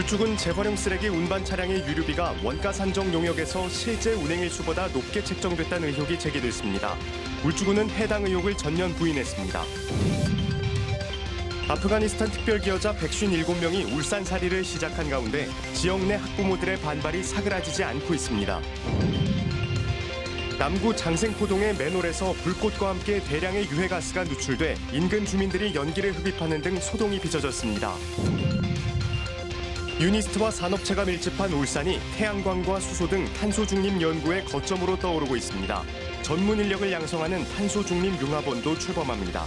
울주군 재활용 쓰레기 운반 차량의 유류비가 원가 산정 용역에서 실제 운행 일수보다 높게 책정됐다는 의혹이 제기됐습니다. 울주군은 해당 의혹을 전면 부인했습니다. 아프가니스탄 특별기여자 157명이 울산살이를 시작한 가운데 지역 내 학부모들의 반발이 사그라지지 않고 있습니다. 남구 장생포동의 맨홀에서 불꽃과 함께 대량의 유해가스가 누출돼 인근 주민들이 연기를 흡입하는 등 소동이 빚어졌습니다. 유니스트와 산업체가 밀집한 울산이 태양광과 수소 등 탄소 중립 연구의 거점으로 떠오르고 있습니다. 전문 인력을 양성하는 탄소 중립 융합원도 출범합니다.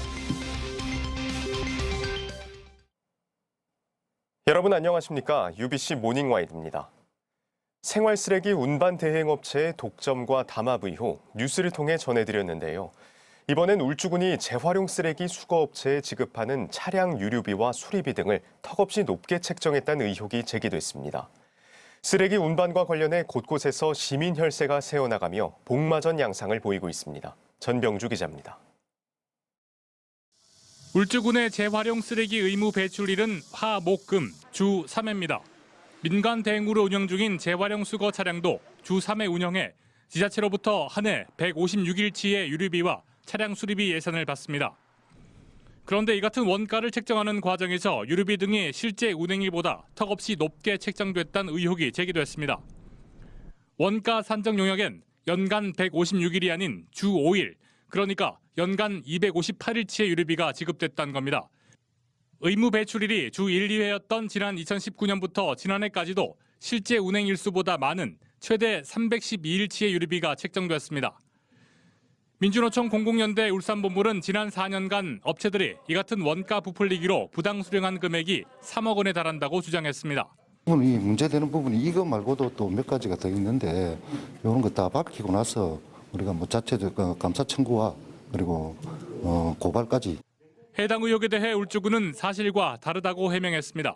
여러분 안녕하십니까? UBC 모닝와이드입니다. 생활 쓰레기 운반 대행 업체의 독점과 담합 의혹 뉴스를 통해 전해드렸는데요. 이번엔 울주군이 재활용 쓰레기 수거업체에 지급하는 차량 유류비와 수리비 등을 턱없이 높게 책정했다는 의혹이 제기됐습니다. 쓰레기 운반과 관련해 곳곳에서 시민 혈세가 새어나가며 복마전 양상을 보이고 있습니다. 전병주 기자입니다. 울주군의 재활용 쓰레기 의무 배출일은 화, 목, 금, 주 3회입니다. 민간 대행으로 운영 중인 재활용 수거 차량도 주 3회 운영해 지자체로부터 한 해 156일치의 유류비와 차량 수리비 예산을 받습니다. 그런데 이 같은 원가를 책정하는 과정에서 유류비 등이 실제 운행일보다 턱없이 높게 책정됐다는 의혹이 제기됐습니다. 원가 산정 용역엔 연간 156일이 아닌 주 5일, 그러니까 연간 258일치의 유류비가 지급됐다는 겁니다. 의무 배출일이 주 1, 2회였던 지난 2019년부터 지난해까지도 실제 운행 일수보다 많은 최대 312일치의 유류비가 책정됐습니다. 민주노총 공공연대 울산본부는 지난 4년간 업체들이 이 같은 원가 부풀리기로 부당 수령한 금액이 3억 원에 달한다고 주장했습니다. 부분이 문제되는 부분이 이거 말고도 또 몇 가지가 더 있는데 이런 거 다 밝히고 나서 우리가 뭐 자체적 어, 감사 청구와 그리고 어, 고발까지 해당 의혹에 대해 울주군은 사실과 다르다고 해명했습니다.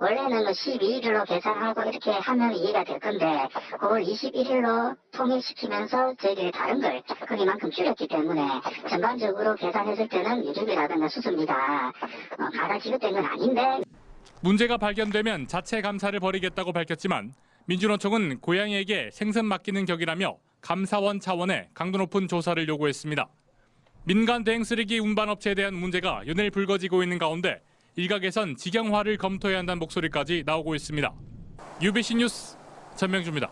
원래는 뭐 12일로 계산하고 이렇게 하면 이해가 될 건데 그걸 21일로 통일시키면서 저희들이 다른 걸 거기만큼 줄였기 때문에 전반적으로 계산했을 때는 유류비라든가 수수비가 어, 가다 지급된 건 아닌데 문제가 발견되면 자체 감사를 벌이겠다고 밝혔지만 민주노총은 고양이에게 생선 맡기는 격이라며 감사원 차원의 강도 높은 조사를 요구했습니다. 민간 대행 쓰레기 운반업체에 대한 문제가 연일 불거지고 있는 가운데 일각에선 직영화를 검토해야 한다는 목소리까지 나오고 있습니다. UBC 뉴스 전명주입니다.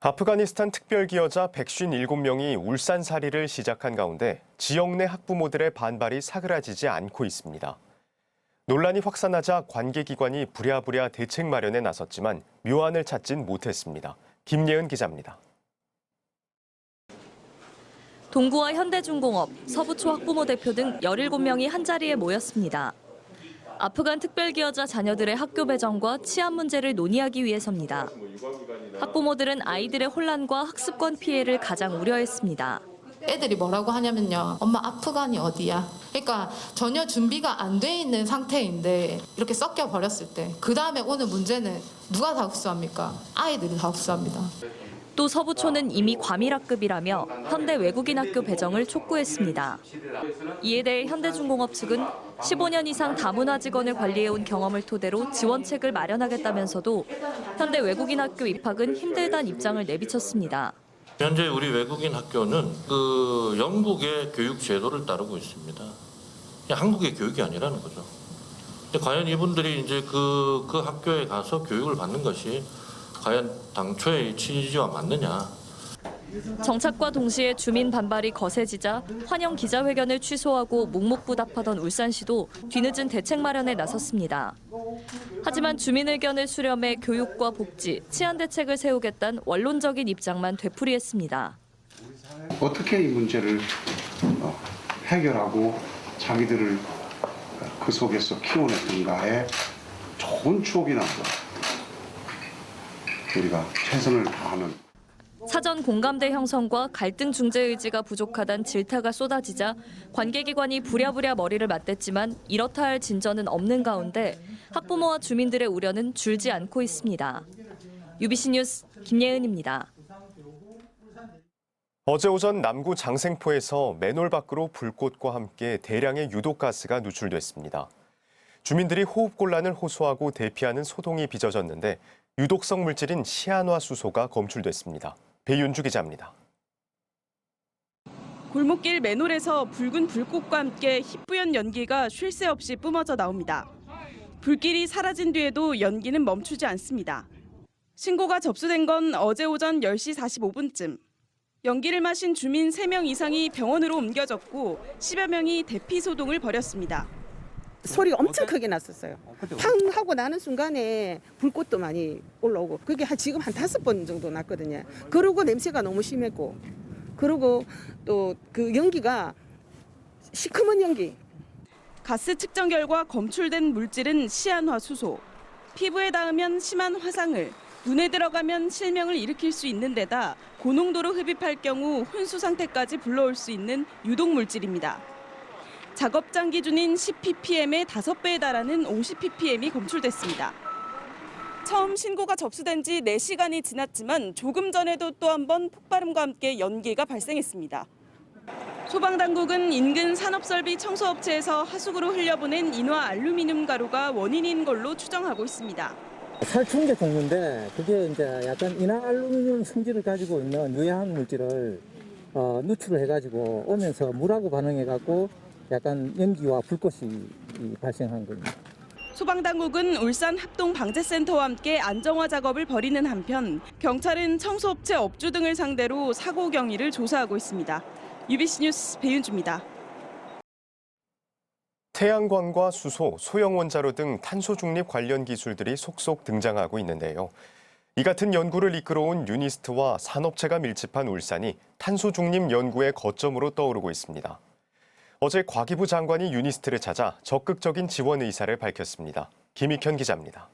아프가니스탄 특별기여자 157명이 울산살이를 시작한 가운데 지역 내 학부모들의 반발이 사그라지지 않고 있습니다. 논란이 확산하자 관계기관이 부랴부랴 대책 마련에 나섰지만 묘안을 찾진 못했습니다. 김예은 기자입니다. 동구와 현대중공업, 서부초 학부모 대표 등 17명이 한자리에 모였습니다. 아프간 특별기여자 자녀들의 학교 배정과 치안 문제를 논의하기 위해서입니다. 학부모들은 아이들의 혼란과 학습권 피해를 가장 우려했습니다. 애들이 뭐라고 하냐면요. 엄마 아프간이 어디야? 그러니까 전혀 준비가 안 돼 있는 상태인데 이렇게 섞여 버렸을 때 그 다음에 오는 문제는 누가 다 흡수합니까? 아이들이 다 흡수합니다. 또 서부초는 이미 과밀학급이라며 현대 외국인 학교 배정을 촉구했습니다. 이에 대해 현대중공업 측은 15년 이상 다문화 직원을 관리해온 경험을 토대로 지원책을 마련하겠다면서도 현대 외국인 학교 입학은 힘들다는 입장을 내비쳤습니다. 현재 우리 외국인 학교는 그 영국의 교육 제도를 따르고 있습니다. 한국의 교육이 아니라는 거죠. 과연 이분들이 이제 그, 그 학교에 가서 교육을 받는 것이 과연 당초의 취지와 맞느냐. 정착과 동시에 주민 반발이 거세지자 환영 기자회견을 취소하고 묵묵부답하던 울산시도 뒤늦은 대책 마련에 나섰습니다. 하지만 주민 의견을 수렴해 교육과 복지, 치안 대책을 세우겠다는 원론적인 입장만 되풀이했습니다. 어떻게 이 문제를 어, 해결하고 자기들을 그 속에서 키워냈던가에 좋은 추억이 남고 우리가 최선을 다하는 사전 공감대 형성과 갈등 중재 의지가 부족하단 질타가 쏟아지자 관계기관이 부랴부랴 머리를 맞댔지만 이렇다 할 진전은 없는 가운데 학부모와 주민들의 우려는 줄지 않고 있습니다. UBC 뉴스 김예은입니다. 어제 오전 남구 장생포에서 맨홀 밖으로 불꽃과 함께 대량의 유독가스가 누출됐습니다. 주민들이 호흡곤란을 호소하고 대피하는 소동이 빚어졌는데 유독성 물질인 시안화수소가 검출됐습니다. 배윤주 기자입니다. 골목길 맨홀에서 붉은 불꽃과 함께 희뿌연 연기가 쉴 새 없이 뿜어져 나옵니다. 불길이 사라진 뒤에도 연기는 멈추지 않습니다. 신고가 접수된 건 어제 오전 10시 45분쯤. 연기를 마신 주민 3명 이상이 병원으로 옮겨졌고 10여 명이 대피 소동을 벌였습니다. 소리가 엄청 크게 났었어요. 팡 하고 나는 순간에 불꽃도 많이 올라오고 그게 한 지금 한 다섯 번 정도 났거든요. 그러고 냄새가 너무 심했고 그리고 또 그 연기가 시커먼 연기 가스 측정 결과 검출된 물질은 시안화 수소. 피부에 닿으면 심한 화상을, 눈에 들어가면 실명을 일으킬 수 있는 데다 고농도로 흡입할 경우 혼수 상태까지 불러올 수 있는 유독 물질입니다. 작업장 기준인 10ppm의 5배에 달하는 50ppm이 검출됐습니다. 처음 신고가 접수된 지 4시간이 지났지만 조금 전에도 또 한 번 폭발음과 함께 연기가 발생했습니다. 소방당국은 인근 산업설비 청소업체에서 하수구로 흘려보낸 인화 알루미늄 가루가 원인인 걸로 추정하고 있습니다. 살충제 종류인데 그게 이제 약간 인화 알루미늄 성질을 가지고 있는 유해한 물질을 어, 누출을 해가지고 오면서 물하고 반응해갖고 약간 연기와 불꽃이 이, 발생한 겁니다. 소방당국은 울산 합동방재센터와 함께 안정화 작업을 벌이는 한편 경찰은 청소업체 업주 등을 상대로 사고 경위를 조사하고 있습니다. UBC 뉴스 배윤주입니다. 태양광과 수소, 소형 원자로 등 탄소 중립 관련 기술들이 속속 등장하고 있는데요. 이 같은 연구를 이끌어온 유니스트와 산업체가 밀집한 울산이 탄소 중립 연구의 거점으로 떠오르고 있습니다. 어제 과기부 장관이 유니스트를 찾아 적극적인 지원 의사를 밝혔습니다. 김익현 기자입니다.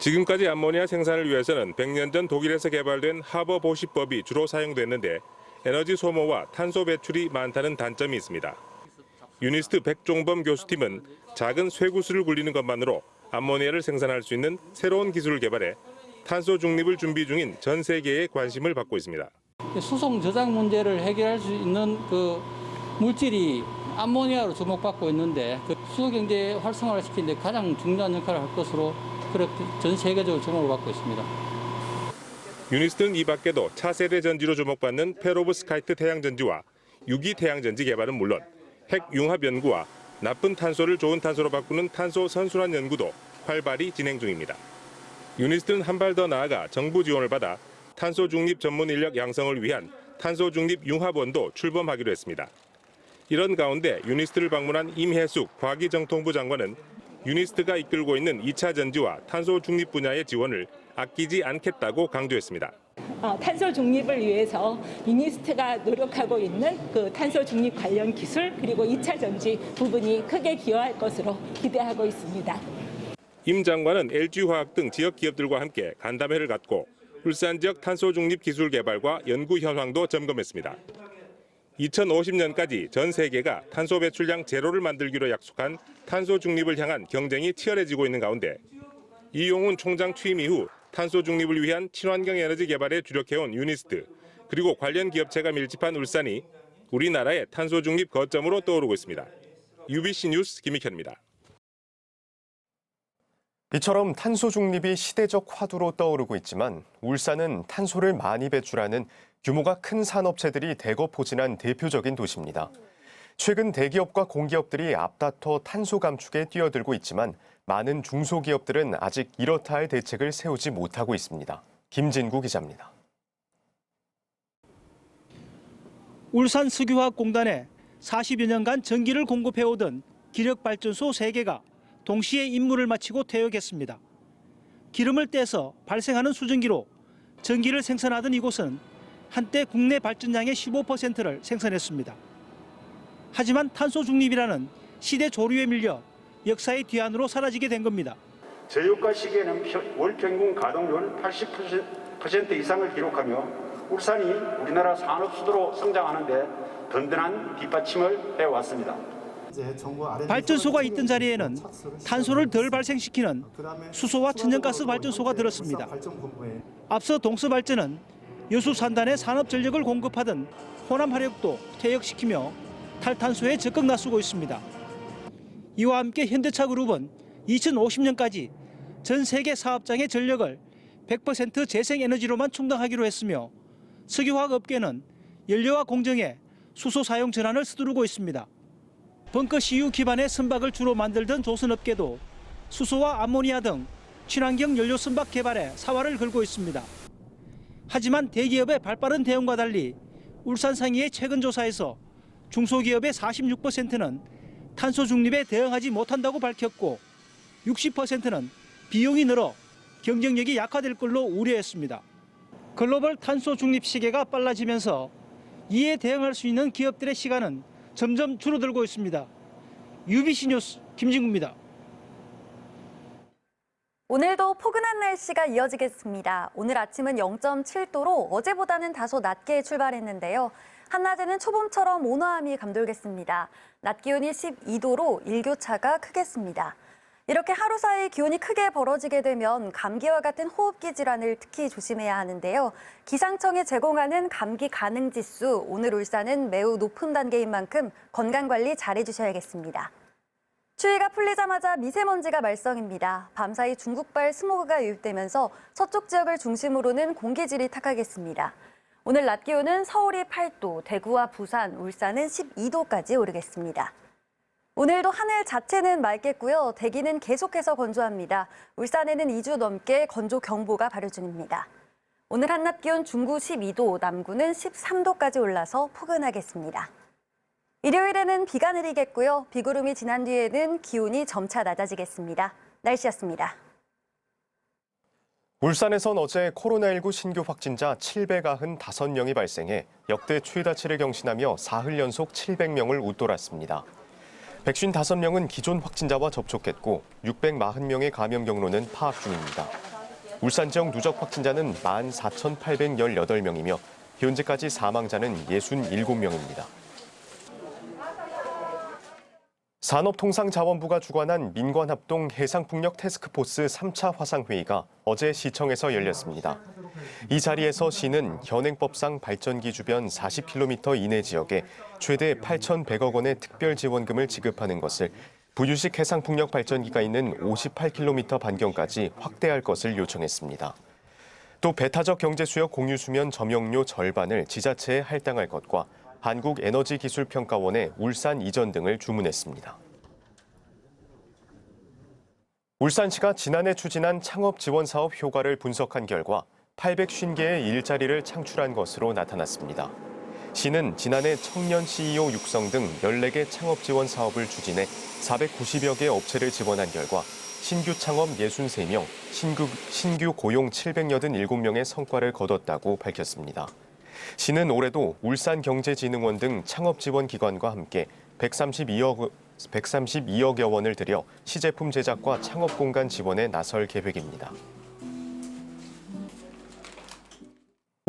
지금까지 암모니아 생산을 위해서는 100년 전 독일에서 개발된 하버 보시법이 주로 사용됐는데 에너지 소모와 탄소 배출이 많다는 단점이 있습니다. 유니스트 백종범 교수팀은 작은 쇠구슬을 굴리는 것만으로 암모니아를 생산할 수 있는 새로운 기술을 개발해 탄소 중립을 준비 중인 전 세계의 관심을 받고 있습니다. 수송 저장 문제를 해결할 수 있는 그 물질이 암모니아로 주목받고 있는데 그 수소 경제 활성화를 시키는데 가장 중요한 역할을 할 것으로 그렇게 전 세계적으로 주목을 받고 있습니다. 유니스트는 이 밖에도 차세대 전지로 주목받는 페로브스카이트 태양전지와 유기 태양전지 개발은 물론 핵 융합 연구와 나쁜 탄소를 좋은 탄소로 바꾸는 탄소 선순환 연구도 활발히 진행 중입니다. 유니스트는 한 발 더 나아가 정부 지원을 받아 탄소 중립 전문 인력 양성을 위한 탄소 중립 융합원도 출범하기로 했습니다. 이런 가운데 유니스트를 방문한 임혜숙 과기정통부 장관은 유니스트가 이끌고 있는 2차 전지와 탄소 중립 분야의 지원을 아끼지 않겠다고 강조했습니다. 어, 탄소 중립을 위해서 유니스트가 노력하고 있는 그 탄소 중립 관련 기술 그리고 2차 전지 부분이 크게 기여할 것으로 기대하고 있습니다. 임 장관은 LG화학 등 지역 기업들과 함께 간담회를 갖고 울산 지역 탄소 중립 기술 개발과 연구 현황도 점검했습니다. 2050년까지 전 세계가 탄소 배출량 제로를 만들기로 약속한 탄소 중립을 향한 경쟁이 치열해지고 있는 가운데 이용훈 총장 취임 이후 탄소 중립을 위한 친환경 에너지 개발에 주력해온 유니스트 그리고 관련 기업체가 밀집한 울산이 우리나라의 탄소 중립 거점으로 떠오르고 있습니다. UBC 뉴스 김익현입니다. 이처럼 탄소 중립이 시대적 화두로 떠오르고 있지만 울산은 탄소를 많이 배출하는 규모가 큰 산업체들이 대거 포진한 대표적인 도시입니다. 최근 대기업과 공기업들이 앞다퉈 탄소 감축에 뛰어들고 있지만 많은 중소기업들은 아직 이렇다 할 대책을 세우지 못하고 있습니다. 김진구 기자입니다. 울산 석유화학공단에 40여 년간 전기를 공급해오던 기력발전소 3개가 동시에 임무를 마치고 퇴역했습니다. 기름을 떼서 발생하는 수증기로 전기를 생산하던 이곳은 한때 국내 발전량의 15%를 생산했습니다. 하지만 탄소 중립이라는 시대 조류에 밀려 역사의 뒤안으로 사라지게 된 겁니다. 저유가 시기에는 월 평균 가동률 80% 이상을 기록하며 울산이 우리나라 산업 수도로 성장하는데 든든한 뒷받침을 해왔습니다. 발전소가 있던 자리에는 탄소를 덜 발생시키는 수소와 천연가스 발전소가 들었습니다. 앞서 동서발전은 여수 산단에 산업 전력을 공급하던 호남 화력도 퇴역시키며 탈탄소에 적극 나서고 있습니다. 이와 함께 현대차 그룹은 2050년까지 전 세계 사업장의 전력을 100% 재생에너지로만 충당하기로 했으며 석유화학 업계는 연료와 공정에 수소 사용 전환을 서두르고 있습니다. 벙커 CU 기반의 선박을 주로 만들던 조선업계도 수소와 암모니아 등 친환경 연료 선박 개발에 사활을 걸고 있습니다. 하지만 대기업의 발빠른 대응과 달리 울산 상의의 최근 조사에서 중소기업의 46%는 탄소 중립에 대응하지 못한다고 밝혔고 60%는 비용이 늘어 경쟁력이 약화될 걸로 우려했습니다. 글로벌 탄소 중립 시계가 빨라지면서 이에 대응할 수 있는 기업들의 시간은 점점 줄어들고 있습니다. UBC 뉴스 김진구입니다. 오늘도 포근한 날씨가 이어지겠습니다. 오늘 아침은 0.7도로 어제보다는 다소 낮게 출발했는데요. 한낮에는 초봄처럼 온화함이 감돌겠습니다. 낮 기온이 12도로 일교차가 크겠습니다. 이렇게 하루 사이 기온이 크게 벌어지게 되면 감기와 같은 호흡기 질환을 특히 조심해야 하는데요. 기상청이 제공하는 감기 가능 지수 오늘 울산은 매우 높은 단계인 만큼 건강 관리 잘해 주셔야겠습니다. 추위가 풀리자마자 미세먼지가 말썽입니다. 밤사이 중국발 스모그가 유입되면서 서쪽 지역을 중심으로는 공기질이 탁하겠습니다. 오늘 낮 기온은 서울이 8도, 대구와 부산, 울산은 12도까지 오르겠습니다. 오늘도 하늘 자체는 맑겠고요. 대기는 계속해서 건조합니다. 울산에는 2주 넘게 건조 경보가 발효 중입니다. 오늘 한낮 기온 중구 12도, 남구는 13도까지 올라서 포근하겠습니다. 일요일에는 비가 내리겠고요. 비구름이 지난 뒤에는 기온이 점차 낮아지겠습니다. 날씨였습니다. 울산에선 어제 코로나19 신규 확진자 795명이 발생해 역대 최다치를 경신하며 사흘 연속 700명을 웃돌았습니다. 155명은 기존 확진자와 접촉했고 640명의 감염 경로는 파악 중입니다. 울산 지역 누적 확진자는 14,818명이며 현재까지 사망자는 67명입니다. 산업통상자원부가 주관한 민관합동 해상풍력 태스크포스 3차 화상회의가 어제 시청에서 열렸습니다. 이 자리에서 시는 현행법상 발전기 주변 40km 이내 지역에 최대 8,100억 원의 특별 지원금을 지급하는 것을 부유식 해상풍력 발전기가 있는 58km 반경까지 확대할 것을 요청했습니다. 또 배타적 경제수역 공유수면 점용료 절반을 지자체에 할당할 것과 한국에너지기술평가원의 울산 이전 등을 주문했습니다. 울산시가 지난해 추진한 창업 지원 사업 효과를 분석한 결과 850개의 일자리를 창출한 것으로 나타났습니다. 시는 지난해 청년 CEO 육성 등 14개 창업 지원 사업을 추진해 490여 개 업체를 지원한 결과 신규 창업 63명, 신규, 신규 고용 787명의 성과를 거뒀다고 밝혔습니다. 시는 올해도 울산경제진흥원 등 창업 지원 기관과 함께 132억, 132억여 원을 들여 시제품 제작과 창업 공간 지원에 나설 계획입니다.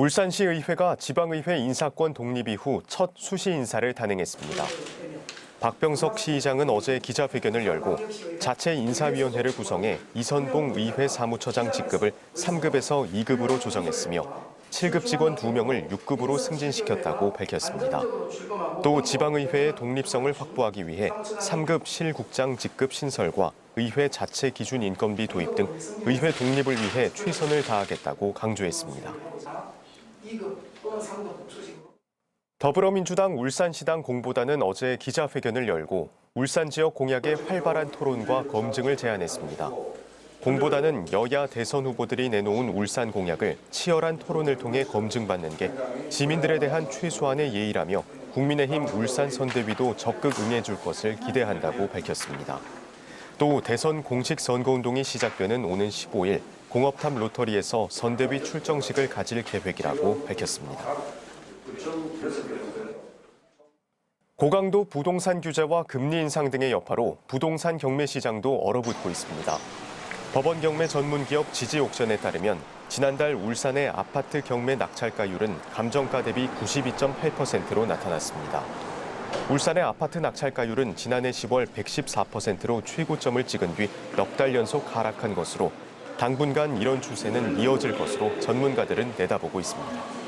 울산시 의회가 지방의회 인사권 독립 이후 첫 수시 인사를 단행했습니다. 박병석 시의장은 어제 기자회견을 열고 자체 인사위원회를 구성해 이선봉 의회 사무처장 직급을 3급에서 2급으로 조정했으며 7급 직원 2명을 6급으로 승진시켰다고 밝혔습니다. 또 지방의회의 독립성을 확보하기 위해 3급 실국장 직급 신설과 의회 자체 기준 인건비 도입 등 의회 독립을 위해 최선을 다하겠다고 강조했습니다. 더불어민주당 울산시당 공보단은 어제 기자회견을 열고 울산 지역 공약의 활발한 토론과 검증을 제안했습니다. 공보단은 여야 대선 후보들이 내놓은 울산 공약을 치열한 토론을 통해 검증받는 게 시민들에 대한 최소한의 예의라며 국민의힘 울산 선대위도 적극 응해줄 것을 기대한다고 밝혔습니다. 또 대선 공식 선거운동이 시작되는 오는 15일 공업탑 로터리에서 선대위 출정식을 가질 계획이라고 밝혔습니다. 고강도 부동산 규제와 금리 인상 등의 여파로 부동산 경매 시장도 얼어붙고 있습니다. 법원 경매 전문 기업 지지 옥션에 따르면 지난달 울산의 아파트 경매 낙찰가율은 감정가 대비 92.8%로 나타났습니다. 울산의 아파트 낙찰가율은 지난해 10월 114%로 최고점을 찍은 뒤 넉 달 연속 하락한 것으로 당분간 이런 추세는 이어질 것으로 전문가들은 내다보고 있습니다.